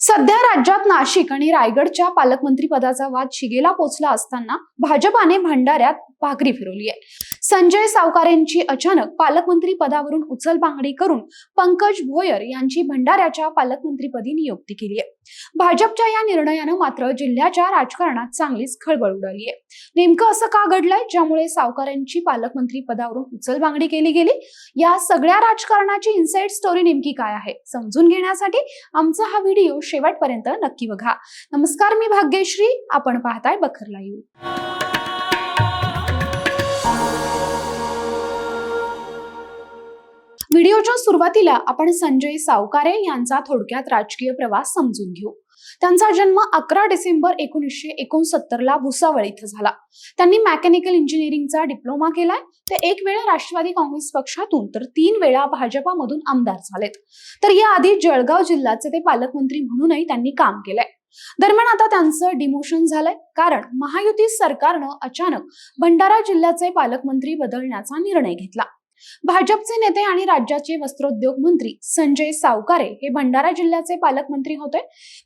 सध्या राज्यात नाशिक आणि रायगडच्या पालकमंत्री पदाचा वाद शिगेला पोचला असताना भाजपाने भंडाऱ्यात भाकरी फिरवली आहे. संजय सावकारेंची अचानक पालकमंत्री पदावरून उचलबांगडी करून पंकज भोयर यांची भंडाऱ्याच्या पालकमंत्रीपदी नियुक्ती केली आहे. भाजपच्या या निर्णयानं मात्र जिल्ह्याच्या राजकारणात चांगलीच खळबळ उडाली आहे. नेमकं असं का घडलंय? ज्यामुळे सावकारांची पालकमंत्री पदावरून उचलबांगडी केली गेली. या सगळ्या राजकारणाची इनसाइड स्टोरी नेमकी काय आहे? समजून घेण्यासाठी आमचा हा व्हिडिओ शेवटपर्यंत नक्की बघा. नमस्कार मी भाग्यश्री. आपण पाहताय बखर लाईव्ह सुरुवातीला आपण संजय सावकारे यांचा थोडक्यात राजकीय प्रवास समजून घेऊ. त्यांचा जन्म अकरा डिसेंबर एकोणीसशे एकोणसत्तर ला भुसावळ इथं झाला. त्यांनी मेकॅनिकल इंजिनिअरिंगचा डिप्लोमा केलाय. ते एक वेळा राष्ट्रवादी काँग्रेस पक्षातून तर तीन वेळा भाजपामधून आमदार झालेत. तर याआधी जळगाव जिल्ह्याचे ते पालकमंत्री म्हणूनही त्यांनी काम केलंय. दरम्यान आता त्यांचं डिमोशन झालंय. कारण महायुती सरकारनं अचानक भंडारा जिल्ह्याचे पालकमंत्री बदलण्याचा निर्णय घेतला. भाजपचे नेते आणि राज्याचे वस्त्रोद्योग मंत्री संजय सावकारे हे भंडारा जिल्ह्याचे पालकमंत्री होते.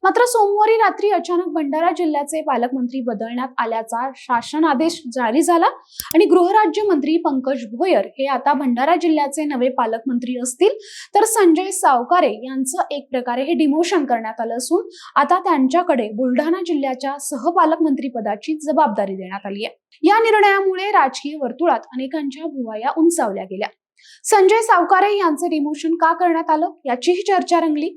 मात्र सोमवारी रात्री अचानक भंडारा जिल्ह्याचे पालकमंत्री बदलण्यात आल्याचा शासन आदेश जारी झाला आणि गृहराज्यमंत्री पंकज भोयर हे आता भंडारा जिल्ह्याचे नवे पालकमंत्री असतील तर संजय सावकारे यांचं एक प्रकारे हे डिमोशन करण्यात आलं असून आता त्यांच्याकडे बुलढाणा जिल्ह्याच्या सहपालकमंत्री पदाची जबाबदारी देण्यात आली आहे. या निर्णयामुळे राजकीय वर्तुळात अनेकांच्या भुवाया उंचावल्या गेल्या. संजय सावकारे यांचे डिमोशन का करण्यात आलं याचीही चर्चा रंगली.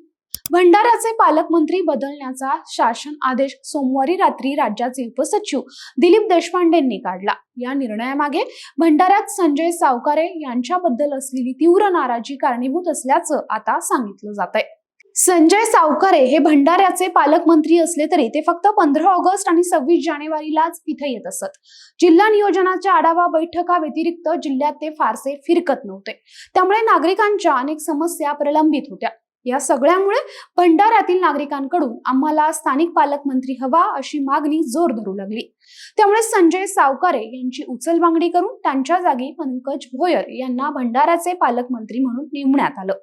भंडाराचे पालकमंत्री बदलण्याचा शासन आदेश सोमवारी रात्री राज्याचे उपसचिव दिलीप देशपांडेंनी काढला. या निर्णयामागे भंडाऱ्यात संजय सावकारे यांच्याबद्दल असलेली तीव्र नाराजी कारणीभूत असल्याचं आता सांगितलं जात आहे संजय सावकारे हे भंडाऱ्याचे पालकमंत्री असले तरी ते फक्त पंधरा ऑगस्ट आणि सव्वीस जानेवारीलाच इथे येत असत. जिल्हा नियोजनाच्या आढावा बैठका व्यतिरिक्त जिल्ह्यात ते फारसे फिरकत नव्हते. त्यामुळे नागरिकांच्या अनेक समस्या प्रलंबित होत्या. या सगळ्यामुळे भंडाऱ्यातील नागरिकांकडून आम्हाला स्थानिक पालकमंत्री हवा अशी मागणी जोर धरू लागली. त्यामुळे संजय सावकारे यांची उचलबांगडी करून त्यांच्या जागी पंकज भोयर यांना भंडाऱ्याचे पालकमंत्री म्हणून नेमण्यात आलं.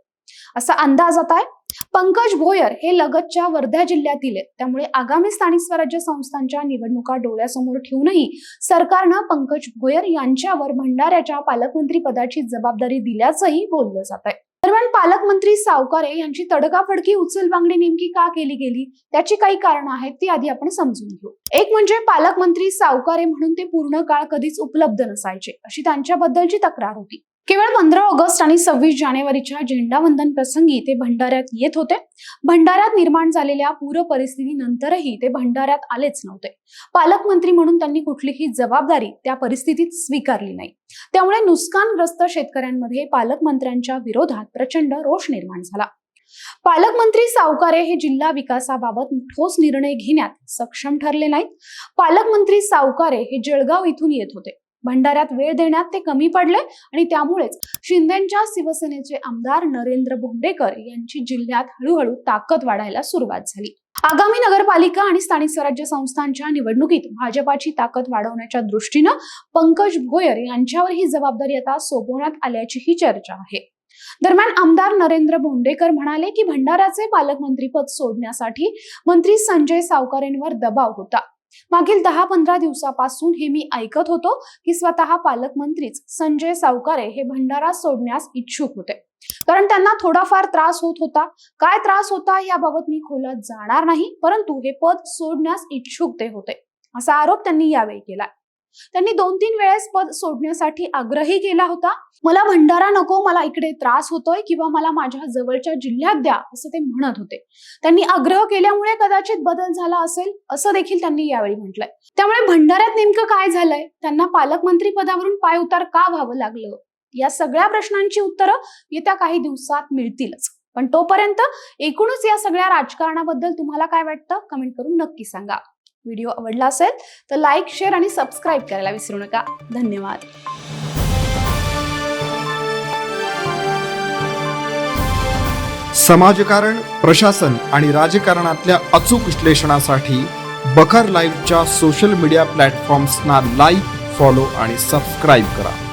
असा अंदाज आता आहे. पंकज भोयर हे लगतच्या वर्धा जिल्ह्यातील आहेत. त्यामुळे आगामी स्थानिक स्वराज्य संस्थांच्या निवडणुका डोळ्यासमोर ठेवूनही सरकारनं पंकज भोयर यांच्यावर भंडाऱ्याच्या पालकमंत्री पदाची जबाबदारी दिल्याचंही बोललं जात आहे दरम्यान पालकमंत्री सावकारे यांची तडकाफडकी उचलबांगडी नेमकी का केली गेली? त्याची काही कारण आहेत ती आधी आपण समजून घेऊ. एक म्हणजे पालकमंत्री सावकारे म्हणून ते पूर्ण काळ कधीच उपलब्ध नसायचे अशी त्यांच्याबद्दलची तक्रार होती. केवळ पंधरा ऑगस्ट आणि सव्वीस जानेवारीच्या झेंडावंदन प्रसंगी ते भंडाऱ्यात येत होते. भंडाऱ्यात निर्माण झालेल्या पूर परिस्थितीनंतरही ते भंडाऱ्यात आलेच नव्हते. पालकमंत्री म्हणून त्यांनी कुठलीही जबाबदारी त्या परिस्थितीत स्वीकारली नाही. त्यामुळे नुकसानग्रस्त शेतकऱ्यांमध्ये पालकमंत्र्यांच्या विरोधात प्रचंड रोष निर्माण झाला. पालकमंत्री सावकारे हे जिल्हा विकासाबाबत ठोस निर्णय घेण्यात सक्षम ठरले नाहीत. पालकमंत्री सावकारे हे जळगाव इथून येत होते. भंडाऱ्यात वेळ देण्यात ते कमी पडले आणि त्यामुळेच शिंदेच्या शिवसेनेचे आमदार नरेंद्र भोंडेकर यांची जिल्ह्यात हळूहळू ताकद वाढायला सुरुवात झाली. आगामी नगरपालिका आणि स्थानिक स्वराज्य संस्थांच्या निवडणुकीत भाजपाची ताकद वाढवण्याच्या दृष्टीनं पंकज भोयर यांच्यावर ही जबाबदारी आता सोपवण्यात आल्याची ही चर्चा आहे. दरम्यान आमदार नरेंद्र भोंडेकर म्हणाले की भंडाऱ्याचे पालकमंत्रीपद सोडण्यासाठी मंत्री संजय सावकारेंवर दबाव होता. मागील दहा पंधरा दिवसापासून हे मी ऐकत होतो की स्वतः पालकमंत्रीच संजय सावकारे हे भंडारा सोडण्यास इच्छुक होते. कारण त्यांना थोडाफार त्रास होत होता. काय त्रास होता याबाबत मी खोलात जाणार नाही परंतु हे पद सोडण्यास इच्छुक ते होते. असा आरोप त्यांनी यावेळी केला त्यांनी दोन तीन वेळेस पद सोडण्यासाठी आग्रही केला होता. मला भंडारा नको मला इकडे त्रास होतोय किंवा मला माझ्या जवळच्या जिल्ह्यात द्या असं ते म्हणत होते. त्यांनी आग्रह केल्यामुळे कदाचित बदल झाला असेल असं देखील त्यांनी यावेळी म्हटलंय. त्यामुळे भंडाऱ्यात नेमकं काय झालंय? त्यांना पालकमंत्री पदावरून पाय उतार का व्हावं लागलं? या सगळ्या प्रश्नांची उत्तरं येत्या काही दिवसात मिळतीलच. पण तोपर्यंत एकूणच या सगळ्या राजकारणाबद्दल तुम्हाला काय वाटतं? कमेंट करून नक्की सांगा. व्हिडिओ आवडला असेल तर लाईक शेअर आणि सबस्क्राईब करायला विसरू नका. धन्यवाद. समाजकारण प्रशासन आणि राजकारणातल्या अचूक विश्लेषणासाठी बखर लाईव्हच्या सोशल मीडिया प्लॅटफॉर्म्सना लाईक फॉलो आणि सबस्क्राईब करा.